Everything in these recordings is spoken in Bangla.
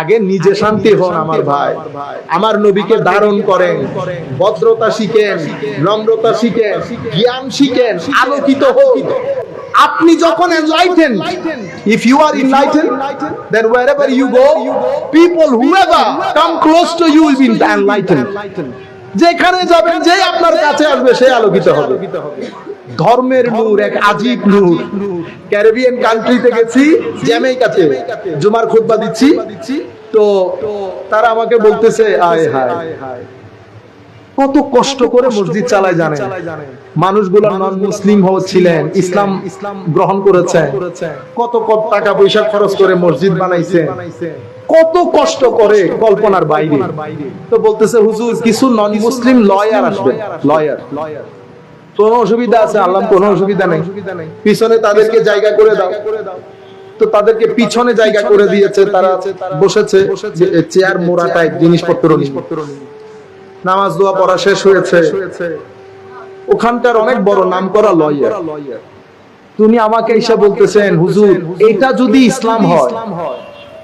আগে নিজে শান্তি হন আমার ভাই। আমার নবীকে ধারণ করেন। ভদ্রতা শিখেন নম্রতা শিখেন জ্ঞান শিখেন আলোকিত হোক। আপনি যখন enlighten if you are enlightened then wherever you go people whoever come close to you will be enlightened. যেখানে যাবেন যে আপনার কাছে আসবে সে আলোকিত হবে। ধর্মের নূর, এক আজীব নূর। ক্যারিবিয়ান কান্ট্রিতে গেছি, জ্যামাইকাতে। জুমার খুতবা দিচ্ছি। তো তারা আমাকে বলতেছে, আয় হায়। কত কষ্ট করে মসজিদ চালায় জানেন। মানুষগুলো নন মুসলিম ছিলেন। ইসলাম ইসলাম গ্রহণ করেছে কত কত টাকা পয়সা খরচ করে মসজিদ বানাইছে কত কষ্ট করে কল্পনার বাইরে। তো বলতেছে, হুজুর, কিছু নন মুসলিম লয়ার আসবে। লয়ার লয়ার কোন অসুবিধা আছে? আল্লাহ কোন অসুবিধা নেই। পিছনে তাদেরকে জায়গা করে দাও। তো তাদেরকে পিছনে জায়গা করে দিয়েছে তারা বসেছে চেয়ার মোড়া টাইপ জিনিসপত্র নামাজ দোয়া পড়া শেষ হয়েছে। ওখানকার অনেক বড় নাম করা লয়ার তুমি আমাকে এসে বলতেছেন হুজুর এটা যদি ইসলাম হয়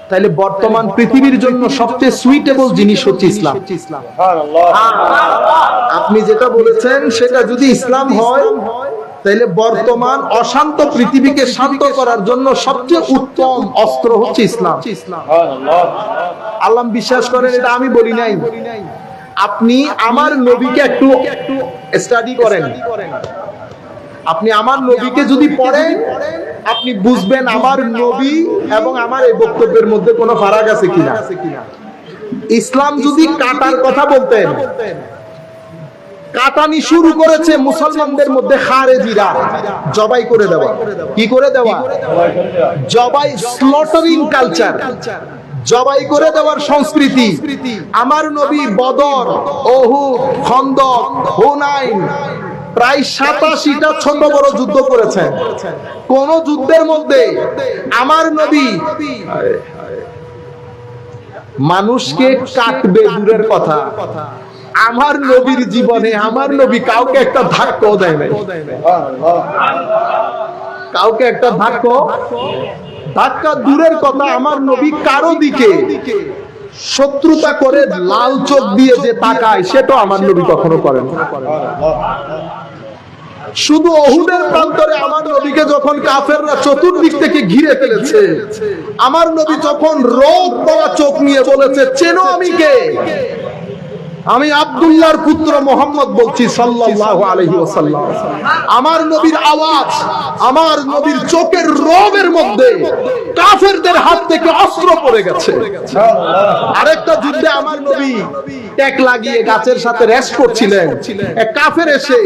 তাহলে বর্তমান পৃথিবীর জন্য সবচেয়ে সুইটেবল জিনিস হচ্ছে ইসলাম। আপনি যেটা বলেছেন সেটা যদি ইসলাম হয় তাহলে বর্তমান অশান্ত পৃথিবীকে শান্ত করার জন্য সবচেয়ে উত্তম অস্ত্র হচ্ছে ইসলাম। আল্লাহ বিশ্বাস করেন এটা আমি বলি নাই। আপনি আমার নবীকে একটু স্টাডি করেন। আপনি আমার নবীকে যদি পড়েন আপনি বুঝবেন আমার নবী এবং আমার এই বক্তব্যের মধ্যে কোনো ফারাক আছে কিনা? ইসলাম যদি কাটার কথা বলতেন কাটানি শুরু করেছে মুসলমানদের মধ্যে খারেজিরা। জবাই করে দেওয়া। কি করে দেওয়া? জবাই স্লটারিং কালচার জবাই করে দেওয়ার সংস্কৃতি। আমার নবী বদর ওহুদ খন্দক হুনাইন প্রায় সাতাশিটা ছোট বড় যুদ্ধ করেছেন। কোন যুদ্ধের মধ্যে আমার নবী মানুষকে কাটবে দূরের কথা। আমার নবীর জীবনে আমার নবী কাউকে একটা ধাক্কাও দেয় নাই। কাউকে একটা ধাক্কা ধাক্কা দূরের কথা, আমার নবী কারও দিকে শত্রুতা করে লাল চোখ দিয়ে যে তাকায় সেটা আমার নবী কখনো করেন শুধু অহুদের প্রান্তরে আমার নবীকে যখন কাফেররা চতুর্দিক থেকে ঘিরে ফেলেছে, আমার নবী যখন রোগ পড়া চোখ নিয়ে বলেছে, চেনো আমি কে? আমি আব্দুল্লাহর পুত্র মোহাম্মদ বলছি সাল্লাল্লাহু আলাইহি ওয়াসাল্লাম। আমার নবীর আওয়াজ, আমার নবীর চোখের রোগের মধ্যে কাফেরদের হাত থেকে অস্ত্র পড়ে গেছে। আরেকটা যুদ্ধে আমার নবী ট্যাক লাগিয়ে গাছের সাথে রেস্ট করছিলেন। এক কাফের এসে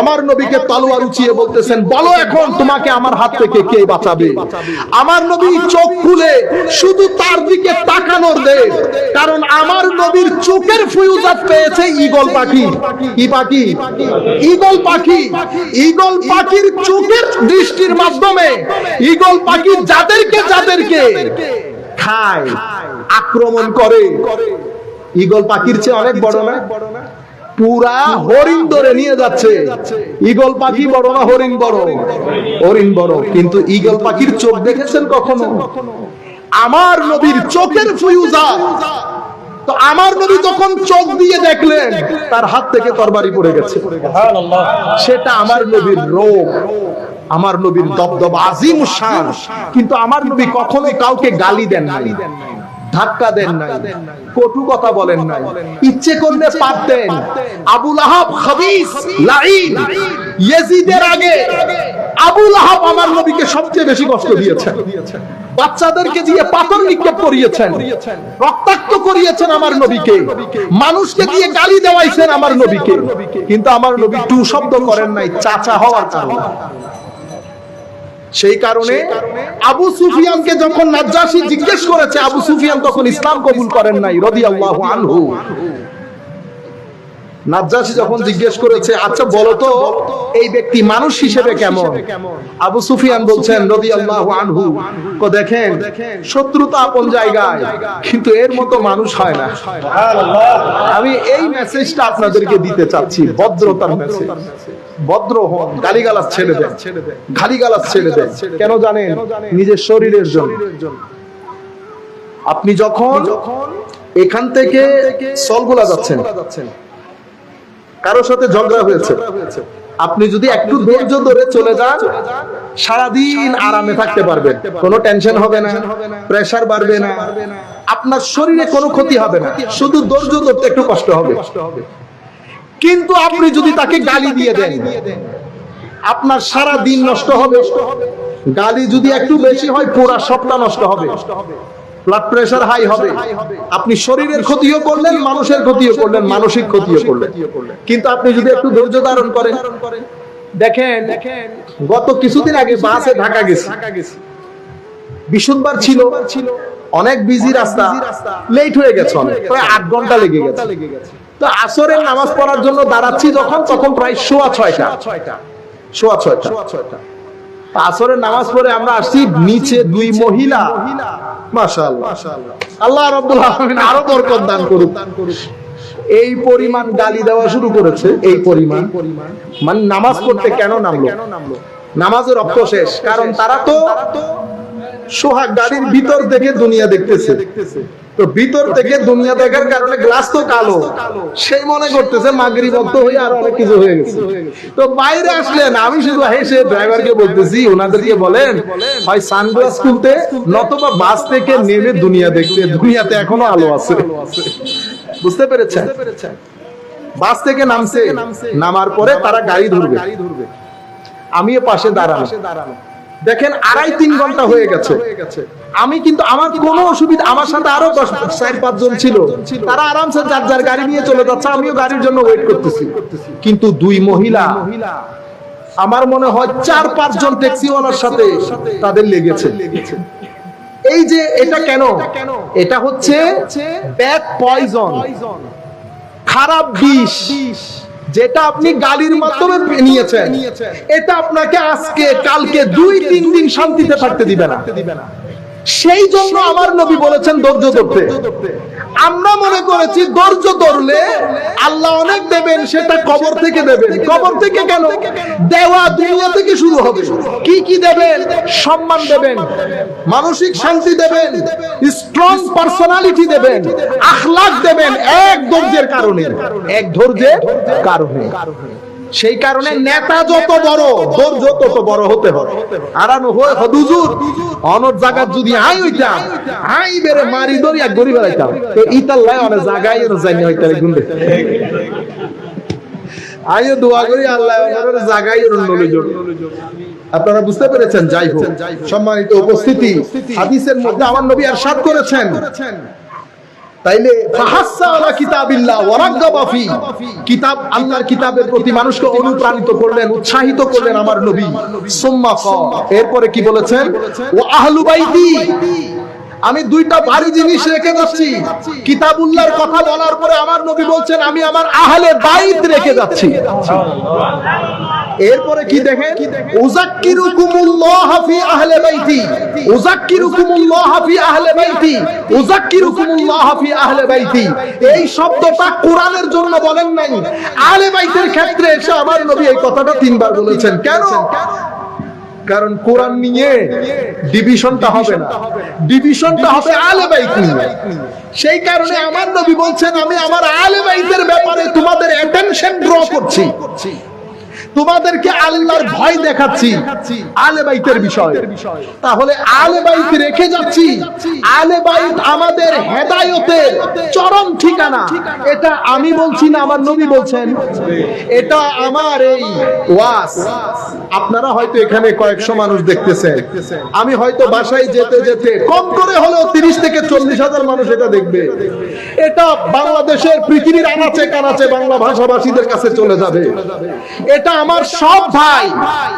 আমার নবীকে তলোয়ার উঁচিয়ে বলতেছেন, বলো এখন তোমাকে আমার হাত থেকে কে বাঁচাবে? আমার নবী চোখ খুলে শুধু তার দিকে তাকানোর দে কারণ আমার নবীর চোখের ফিউজাত পেয়েছে ঈগল পাখি। কি পাখি? ঈগল পাখি। ঈগল পাখির চোখের দৃষ্টির মাধ্যমে ঈগল পাখি যাদেরকে যাদেরকে খায়, আক্রমণ করে। ঈগল পাখির চেয়ে অনেক বড় না? পুরা হরিণ ধরে নিয়ে যাচ্ছে। ঈগল পাখি বড় না হরিণ বড়? হরিণ বড়। কিন্তু ঈগল পাখির চোখ দেখেছেন কখনো? আমার নবীর চোখের ফিউজা। তো আমার নবী যখন চোখ দিয়ে দেখলেন তার হাত থেকে তরবারি পড়ে গেছে। সেটা আমার নবীর রোগ আমার নবীর দবদব আজিম শান। কিন্তু আমার নবী কখনোই কাউকে গালি দেন নাই ধাক্কা দেন নাই কটু কথা বলেন নাই। ইচ্ছে করলে পারতেন আবুল আহাব খাবিস লাইন ইয়েজিদের আগে আবুল আহাব আমার নবীকে সবচেয়ে বেশি কষ্ট দিয়েছেন। বাচ্চাদেরকে দিয়ে পাথর নিক্ষেপ করিয়েছেন, রক্তাক্ত করিয়েছেন আমার নবীকে। মানুষকে দিয়ে গালি দেওয়াইছেন আমার নবীকে। কিন্তু আমার নবী টু শব্দ করেন নাই, চাচা হওয়ার কারণে। সেই কারণে আবু সুফিয়ানকে যখন নাজ্জাসী জিজ্ঞেস করেছে, আবু সুফিয়ান তখন ইসলাম কবুল করেন নাই, রাদিয়াল্লাহু আনহু। নাজ্জাসী যখন জিজ্ঞেস করেছে আচ্ছা বলো তো এই ব্যক্তি মানুষ হিসেবে কেমন? আবু সুফিয়ান বলছেন রাদিয়াল্লাহু আনহু। কো দেখেন শত্রুতা আপন জায়গায় কিন্তু এর মতো মানুষ হয় না। আমি এই মেসেজটা আপনাদেরকে দিতে চাচ্ছি ভদ্রতার মেসেজ ভদ্র হন গালিগালাজ ছেড়ে দেন। গালিগালাজ ছেড়ে দেন। কেন জানেন? নিজের শরীরের জন্য। আপনি যখন এখান থেকে সলগুলা যাচ্ছেন। কারোর সাথে ঝগড়া হয়েছে। আপনি যদি একটু ধৈর্য ধরে চলে যান সারাদিন আরামে থাকতে পারবেন। কোনো টেনশন হবে না প্রেসার বাড়বে না আপনার শরীরে কোনো ক্ষতি হবে না। শুধু ধৈর্য ধরতে একটু কষ্ট হবে। কিন্তু আপনি যদি তাকে গালি দিয়ে দেন আপনার সারা দিন নষ্ট হবে। গালি যদি একটু বেশি হয় পুরা সপ্তাহ নষ্ট হবে। ব্লাড প্রেশার হাই হবে। আপনি শরীরের ক্ষতিও করলেন মানুষের ক্ষতিও করলেন মানসিক ক্ষতিও করলেন। কিন্তু আপনি যদি একটু ধৈর্য ধারণ করেন দেখেন গত কিছুদিন আগে বাসে ঢাকা গেছি। বিশুদ্ধবার ছিল। অনেক বিজি রাস্তা। লেট হয়ে গেছে অনেক। প্রায় আট ঘণ্টা লেগে গেছে। তো আসরের নামাজ পড়ার জন্য দাঁড়াচ্ছি যখন তখন প্রায় সোয়া ছয়টা। সোয়া ছয়টা। আসরের নামাজ পড়ে আমরা আসছি নিচে দুই মহিলা। মাশাআল্লাহ। আল্লাহ রাব্বুল আলামিন আরও বরকত দান করুক। এই পরিমাণ গালি দেওয়া শুরু করেছে এই পরিমাণ। মানে নামাজ পড়তে কেন নামলো? নামাজের রক্ত শেষ কারণ তারা তো সোহাগ গাড়ির ভিতর থেকে দুনিয়া দেখতেছে। দেখতেছে। তো ভিতর থেকে দুনিয়া দেখার কারণে গ্লাস তো কালো। সেই মনে করতেছে মাগরি ভক্ত হয়ে আর অনেক কিছু হয়ে গেছে। তো বাইরে আসলেন আমি শুধু হেসে ড্রাইভারকে বলতেছি ওনাদেরকে বলেন হয় সানগ্লাস খুলতে নতবা বাস থেকে নেমে দুনিয়া দেখতে দুনিয়াতে এখনও আলো আছে। বুঝতে পেরেছেন? বাস থেকে নামছে। নামার পরে তারা গাড়ি ধরবে। আমিও পাশে দাঁড়ানো দেখেন আড়াই তিন ঘণ্টা হয়ে গেছে। আমি কিন্তু আমার কোনো অসুবিধা আমার সাথে আরও দশ চার পাঁচ জন ছিল। তারা আরামসে যার যার গাড়ি নিয়ে চলে যাচ্ছে আমিও গাড়ির জন্য ওয়েট করতেছি। কিন্তু দুই মহিলা আমার মনে হয় চার পাঁচ জন ট্যাক্সিওয়ালার সাথে তাদের লেগেছে। এই যে এটা কেন? এটা হচ্ছে ব্যাড পয়জন খারাপ বিষ। যেটা আপনি গালির মাধ্যমে নিয়েছেন। এটা আপনাকে আজকে কালকে দুই তিন দিন শান্তিতে থাকতে দিবে না। সেই জন্য আমার নবী বলেছেন ধৈর্য ধরতে। আমরা মনে করেছি ধৈর্য ধরলে আল্লাহ অনেক দেবেন সেটা কবর থেকে দেবেন। কবর থেকে কেন? দেওয়া দুনিয়া থেকে শুরু হবে। কি কি দেবেন? সম্মান দেবেন। মানসিক শান্তি দেবেন। স্ট্রং পার্সোনালিটি দেবেন। আখলাক দেবেন এক ধৈর্যের কারণে। এক ধৈর্যের কারণে। সেই কারণে নেতা যত বড় ধৈর্য তত বড় হতে হবে আরানো হয় হদুজুর অনর জায়গা যদি আই হইতাম আই বেরে মারি ধরি এক গরি বেড়াইতাম তো ইতাল লাই অনেক জায়গায় এর জানি হইতাম গুন্ডে। আইও দোয়া করি আল্লাহ ওনার জায়গায় এর নলেজ আপনারা বুঝতে পেরেছেন যাই হোক সম্মানিত উপস্থিতি হাদিসের মধ্যে আমার নবী আরশাদ করেছেন। তাইলে ফাহাসসা কিতাবিল্লাহ ওয়া রাগ্গাবা ফি। কিতাব আল্লাহর কিতাবের প্রতি মানুষকে অনুপ্রাণিত করলেন উৎসাহিত করলেন আমার নবী। সুম্মা ক। এরপরে কি বলেছেন? ও আহলু বাইতি। আমি দুইটা ভারী জিনিস রেখে যাচ্ছি। কিতাবুল্লাহর কথা বলার পরে আমার নবী বলছেন আমি আমার আহলে বাইত রেখে যাচ্ছি। এরপরে কি দেখেন? উযাক্কিরুকুমুল্লাহ ফি আহলে বাইতি। উযাক্কিরুকুমুল্লাহ ফি আহলে বাইতি। উযাক্কিরুকুমুল্লাহ ফি আহলে বাইতি। এই শব্দটা কোরআনের জন্য বলেন নাই। আহলে বাইতের ক্ষেত্রে এসে আমার নবী এই কথাটা তিনবার বলেছেন। কেন? কারণ কোরআন নিয়ে ডিভিশনটা হবে না। ডিভিশনটা হবে আলে বাইত নিয়ে। সেই কারণে আমার নবী বলছেন, আমি আমার আলে বাইতের ব্যাপারে তোমাদের অ্যাটেনশন ড্র করছি। তোমাদেরকে আল্লাহর ভয় দেখাচ্ছি আলে বাইতের বিষয়। তাহলে আলে বাইত রেখে যাচ্ছি আলে বাইত আমাদের হেদায়তের চরম ঠিকানা। এটা আমি বলছি না আমার নবী বলছেন। এটা আমার এই ওয়াস। আপনারা হয়তো এখানে কয়েকশো মানুষ দেখতেছেন। আমি হয়তো বাসায় যেতে যেতে কম করে হলেও তিরিশ থেকে চল্লিশ হাজার মানুষ এটা দেখবে। এটা বাংলাদেশের পৃথিবীর আনাচে কানাচে বাংলা ভাষাভাষীদের কাছে চলে যাবে। এটা আমার সব ভাই,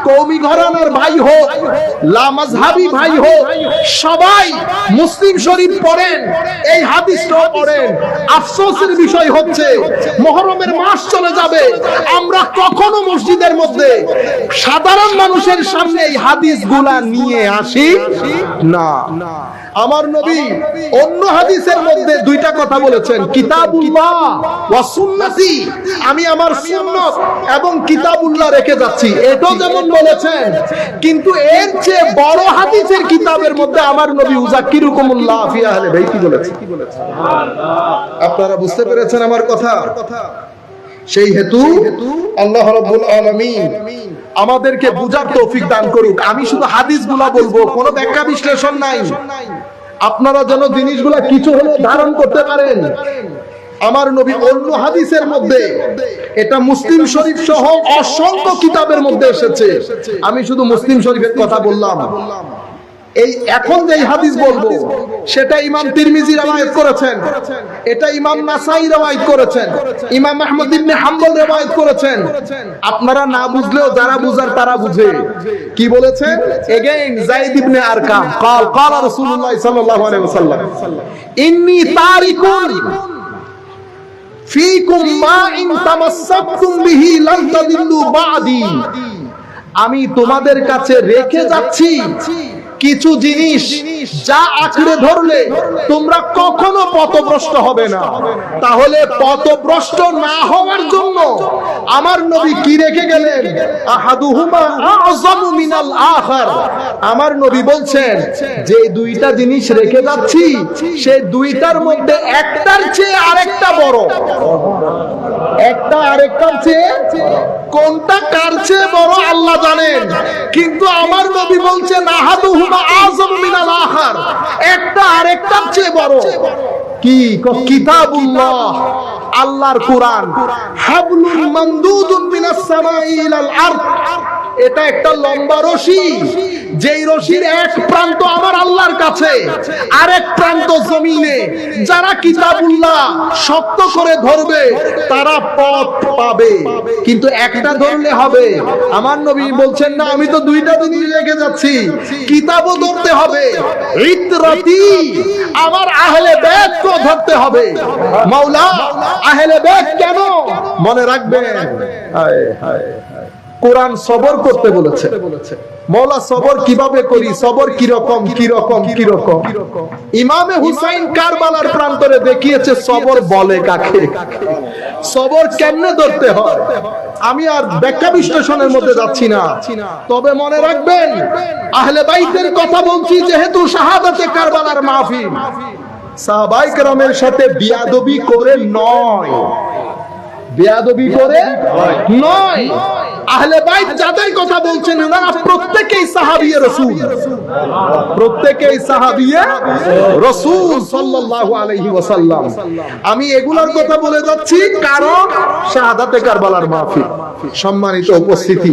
কৌমি ঘরানার ভাই হোক লামাজহাবি ভাই হোক, সবাই মুসলিম শরীফ পড়েন, এই হাদিসটাও পড়েন। আফসোসের বিষয় হচ্ছে, মহরমের মাস চলে যাবে, আমরা কখনো মসজিদের মধ্যে সাধারণ মানুষের সামনে এই হাদিসগুলা নিয়ে আসি না। আমার নবী অন্য হাদিসের মধ্যে দুইটা কথা বলেছেন কিতাবুল্লাহ ওয়া সুন্নতি। আমি আমার সুন্নত এবং কিতাবুল্লাহ রেখে যাচ্ছি। এটাও যেমন বলেছেন কিন্তু এর চেয়ে বড় হাদিসের কিতাবের মধ্যে আমার নবী উজাক্কিরুকুমুল্লাহ ফি আহলে বাইতি বলেছেন। আপনারা বুঝতে পেরেছেন আমার কথা? সেই হেতু আল্লাহ রাব্বুল আলামিন। আমাদেরকে বুঝার তৌফিক দান করুক। আমি শুধু হাদিসগুলা বলব, কোনো ব্যাখ্যা বিশ্লেষণ নাই। আপনারা যেন জিনিসগুলা কিছু হলে ধারণ করতে পারেন। আমার নবী অন্য হাদিসের মধ্যে, এটা মুসলিম শরীফ সহ অসংখ্য কিতাবের মধ্যে এসেছে। আমি শুধু মুসলিম শরীফের কথা বললাম। এই এখন যে হাদিস বলবো সেটা ইমাম তিরমিজি রওয়ায়াত করেছেন এটা ইমাম নাসাই রওয়ায়াত করেছেন ইমাম আহমদ ইবনে হাম্বল রওয়ায়াত করেছেন আপনারা না বুঝলেও যারা বুঝার তারা বুঝে কি বলেছেন এগেইন যায়েদ ইবনে আরকাম قال قال রাসূলুল্লাহ সাল্লাল্লাহু আলাইহি ওয়াসাল্লাম ইন্নী তারিকুন ফীকুম মা ইন তামাসসাকতুম বিহি লান তাদিল্লু বাদি আমি তোমাদের কাছে রেখে যাচ্ছি কিছু জিনিস যা আঁকড়ে ধরলে তোমরা কখনো পথভ্রষ্ট হবে না। তাহলে পথভ্রষ্ট না হওয়ার জন্য আমার নবী কি রেখে গেলেন? আহাদুহুমা মিনাল আখার। আমার নবী বলছেন, যে দুইটা জিনিস রেখে যাচ্ছি সেই দুইটার মধ্যে একটার চেয়ে আরেকটা বড়। একটা আরেকটার চেয়ে কোনটা কার চেয়ে বড় আল্লাহ জানেন। কিন্তু আমার নবী বলছেন, আহাদুহুমা আযম মিনাল আখার। একটা আরেকটার চেয়ে বড়। কি? কিতাবুল্লাহ। আল্লাহর হাবলুন মামদুদুন মিনাস আরদ। এটা একটা লম্বা রশি। যেই রশির এক প্রান্ত আমার আল্লাহর কাছে, আরেক প্রান্ত জমিনে। যারা কিতাবুল্লাহ শক্ত করে ধরবে, তারা পথ পাবে। কিন্তু একটা ধরলে হবে। আমার নবী বলছেন, না, আমি তো দুইটা জিনিস রেখে যাচ্ছি। কিতাবও ধরতে হবে। ইতরাতি, আমার আহলে বেদকেও ধরতে হবে? মাওলা, আহলে বেদ কেন? মনে হায় কোরআন সবর করতে বলেছে। মৌলা সবর কীভাবে করি? সবর কি রকম কি রকম কি রকম ইমামে হুসাইন কারবালার প্রান্তরে দেখিয়েছে, সবর বলে কাকে? সবর কেমনে ধরতে হয়? আমি আর ব্যাখ্যা বিশ্লেষণের মধ্যে যাচ্ছি না। তবে মনে রাখবেন, আহলে বাইতের কথা বলছি, যেহেতু শাহাদাতে কারবালার মাহফিল। সাথে বিয়াদবি করে নয়। করে নয়। আহলে যাদের কথা বলছেন প্রত্যেকেই সাহাবিয়ে প্রত্যেকেই সাহাবিয়ে সাল্লাল্লাহু আলাইহি ওয়াসাল্লাম। আমি এগুলোর কথা বলে যাচ্ছি কারণ শাহাদাতে কারবালার মাহফিল, সম্মানিত উপস্থিতি।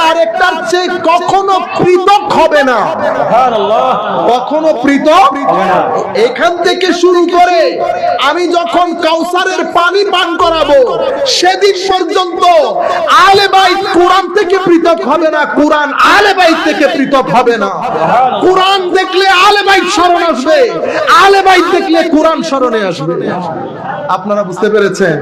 আরেকটার চেয়ে কখনো পৃথক হবে না। কখনো পৃথক এখান থেকে শুরু করে আমি যখন কাউসারের পানি পান করাবো সেদিন পর্যন্ত আলে বাইত কোরআন থেকে পৃথক হবে না। কোরআন আলে বাইত থেকে পৃথক হবে না। কোরআন দেখলে আলে বাইত স্মরণ আসবে। আলে বাইত দেখলে কোরআন স্মরণে আসবে। আপনারা বুঝতে পেরেছেন?